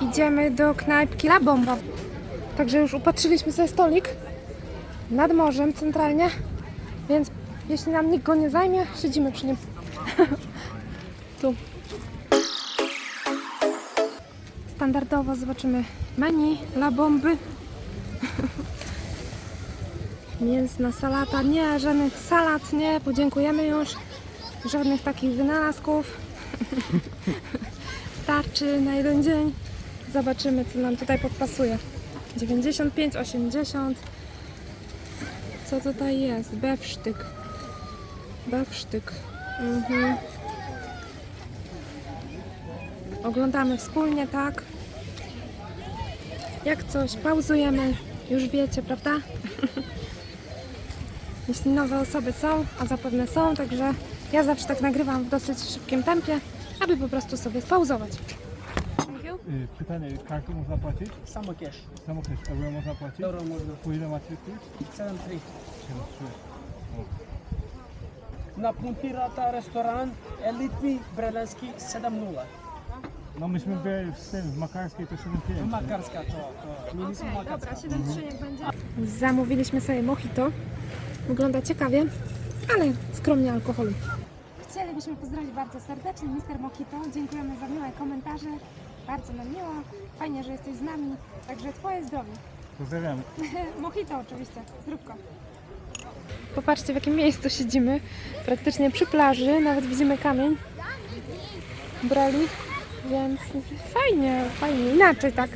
Idziemy do knajpki La Bomba. Także już upatrzyliśmy sobie stolik nad morzem centralnie, więc jeśli nam nikt go nie zajmie, siedzimy przy nim. tu. Standardowo zobaczymy menu La Bomby. Mięsna salata, nie, żadnych salat, nie, podziękujemy już. Żadnych takich wynalazków. Starczy na jeden dzień. Zobaczymy, co nam tutaj podpasuje. 95, 80. Co tutaj jest? Bewsztyk. Bewsztyk. Mhm. Oglądamy wspólnie, tak? Jak coś, pauzujemy. Już wiecie, prawda? Jeśli nowe osoby są, a zapewne są, także ja zawsze tak nagrywam w dosyć szybkim tempie, aby po prostu sobie spauzować. Y, Pytanie, kartą można płacić? Samo cash. Samo też euro można płacić? Euro można. Po ile macie tu? 7-3. 7 Na Puntirata restaurant Elitni Brelanski 7-0. No myśmy byli w tym, w Makarskiej to 7,5. Makarska to, to mieliśmy Makarska. 7-3 niech będzie. Zamówiliśmy sobie mojito. Wygląda ciekawie, ale skromnie alkoholu. Chcielibyśmy pozdrowić bardzo serdecznie Mister Mojito. Dziękujemy za miłe komentarze. Bardzo nam miło. Fajnie, że jesteś z nami. Także Twoje zdrowie. Pozdrawiamy. Mojito oczywiście. Zróbko. Popatrzcie w jakim miejscu siedzimy. Praktycznie przy plaży. Nawet widzimy kamień. Brali. Więc fajnie, fajnie. Inaczej tak.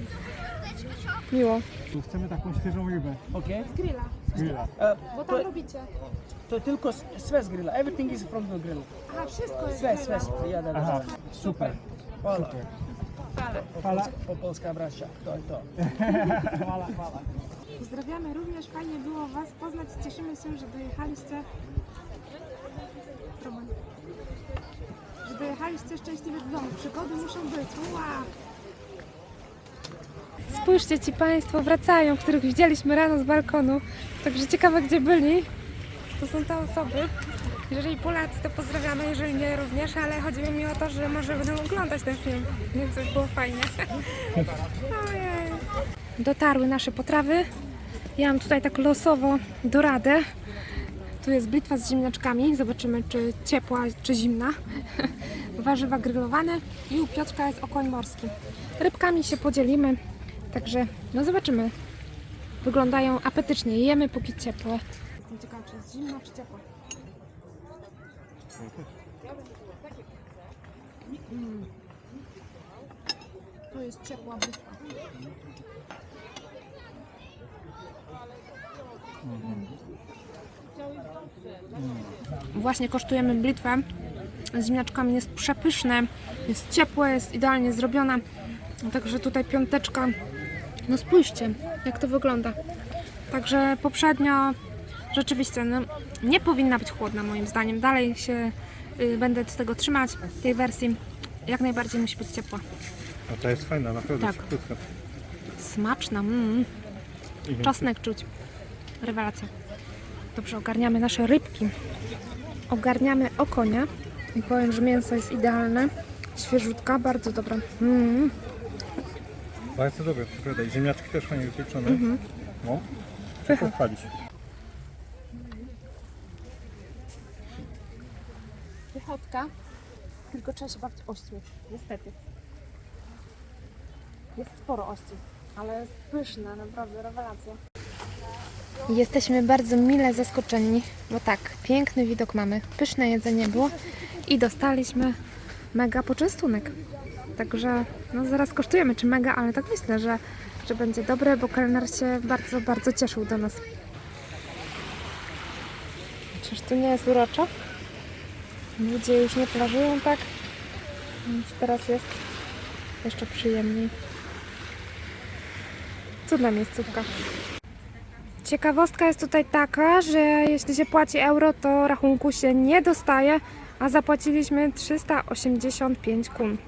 Miło. Tu chcemy taką świeżą rybę. Okay? Grilla. z Grilla. E, Bo tam to, robicie. to tylko sve z grilla. Everything is from the grill. Aha, wszystko jest Sve, grilla. sve. Ja, da, da. Aha, Super. Super. Polska, po polska braća. To je to. Hvala, hvala. Pozdrawiamy również, fajnie było Was poznać. Cieszymy się, że dojechaliście. Roman. Że dojechaliście szczęśliwie do domu. Przygody muszą być. Wow. Spójrzcie ci Państwo wracają, których widzieliśmy rano z balkonu. Także ciekawe gdzie byli. To są te osoby. Jeżeli Polacy, to pozdrawiamy, jeżeli nie również, ale chodzi mi o to, że może będą oglądać ten film, więc by było fajnie. Ojej. Dotarły nasze potrawy. Ja mam tutaj tak losowo doradę. Tu jest blitwa z ziemniaczkami. Zobaczymy, czy ciepła, czy zimna. Warzywa grillowane i u Piotrka jest okoń morski. Rybkami się podzielimy, także no zobaczymy. Wyglądają apetycznie. Jemy póki ciepłe. Jestem ciekawa, czy jest zimna, czy ciepła. Mm. To jest ciepła blitwa. Właśnie kosztujemy blitwę z ziemniaczkami. Jest przepyszne, jest ciepłe, jest idealnie zrobiona. Także tutaj piąteczka. No spójrzcie, jak to wygląda. Także poprzednio rzeczywiście no, nie powinna być chłodna moim zdaniem. Dalej się y, będę z tego trzymać, tej wersji. Jak najbardziej musi być ciepła. No to jest fajna, naprawdę Tak. szybciutka. Smaczna. Mm. Czosnek czuć. Rewelacja. Dobrze, ogarniamy nasze rybki. Ogarniamy okonia. I powiem, że mięso jest idealne. Świeżutka, bardzo dobra. Mm. Bardzo dobre, prawda. I ziemniaczki też fajnie wypieczone. Mhm. No, trzeba chwalić. Tylko trzeba się ośćmi, niestety. Jest sporo ości, ale jest pyszna, naprawdę rewelacja. Jesteśmy bardzo mile zaskoczeni, bo tak, piękny widok mamy, pyszne jedzenie było i dostaliśmy mega poczęstunek. Także no zaraz kosztujemy, czy mega, ale tak myślę, że, że będzie dobre, bo kelner się bardzo, bardzo cieszył do nas. Czyż tu nie jest uroczo? Ludzie już nie plażują tak, więc teraz jest jeszcze przyjemniej. Cudna miejscówka. Ciekawostka jest tutaj taka, że jeśli się płaci euro, to rachunku się nie dostaje, a zapłaciliśmy 385 kun.